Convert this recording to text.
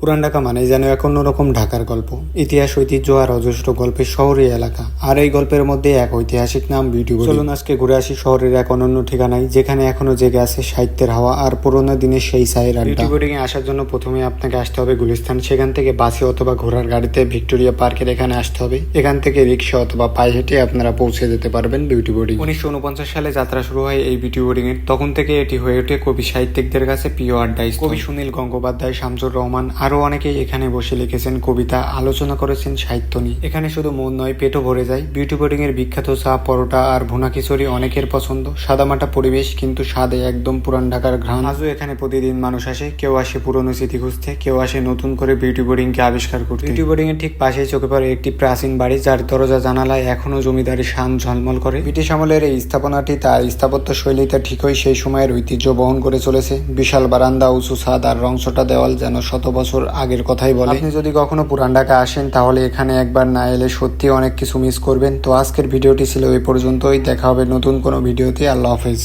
পুরান ঢাকা মানে যেন এক অন্যরকম ঢাকার গল্প। ইতিহাস ঐতিহ্য আর অজস্র গল্পের শহরে এলাকা। আর এই গল্পের মধ্যে এক ঐতিহাসিক নাম বিউটি চলুন আজকে ঘুরে আসি শহরের এক অনন্য ঠিকানায় যেখানে এখনও জেগে আছে সাহিত্যের হাওয়া আর পুরোনো দিনের সেই সাইর বিউটি এ আসার জন্য প্রথমে আপনাকে আসতে হবে গুলিস্তান। সেখান থেকে বাসে অথবা ঘোড়ার গাড়িতে ভিক্টোরিয়া পার্কের এখানে আসতে হবে। এখান থেকে রিক্সা অথবা পায়ে হেঁটে আপনারা পৌঁছে যেতে পারবেন বিউটি বোর্ডিং উনিশশো উনপঞ্চাশ সালে যাত্রা শুরু হয় এই বিউটি বোর্ডিং এর তখন থেকে এটি হয়ে ওঠে কবি সাহিত্যিকদের কাছে প্রিয় আড্ডাই কবি সুনীল গঙ্গোপাধ্যায় শামসুর রহমান আরও অনেকেই এখানে বসে লিখেছেন, কবিতা আলোচনা করেছেন, সাহিত্য নিয়ে। এখানে শুধু মন নয়, পেটও ভরে যায়। বিউটি বোর্ডিং এর বিখ্যাত চা, পরোটা আর ভুনা খিচুড়ি অনেকের পছন্দ। সাদামাটা পরিবেশ, কিন্তু স্বাদে একদম পুরান ঢাকার ঘ্রাণ। আজও এখানে প্রতিদিন মানুষ আসে, কেউ আসে পুরনো স্মৃতি খুঁজতে, কেউ আসে নতুন করে বিউটি বোর্ডিং কে আবিষ্কার করতে। বিউটি বোর্ডিং এর ঠিক পাশেই চোখে পড়ে একটি প্রাচীন বাড়ি, যার দরজা, জানালায় এখনও জমিদারি শান ঝলমল করে। ব্রিটিশ আমলের এই স্থাপনাটি তার স্থাপত্য শৈলীতে ঠিকই সেই সময়ের ঐতিহ্য বহন করে চলেছে। বিশাল বারান্দা, উঁচু ছাদ আর রংচটা দেওয়াল যেন শত বছর আগের কথাই বলে। আপনি যদি কখনো পুরান ঢাকা আসেন, তাহলে এখানে একবার না এলে সত্যি অনেক কিছু মিস করবেন। তো আজকের ভিডিওটি ছিল এই পর্যন্তই। দেখা হবে নতুন কোনো ভিডিওতে। আল্লাহ হাফেজ।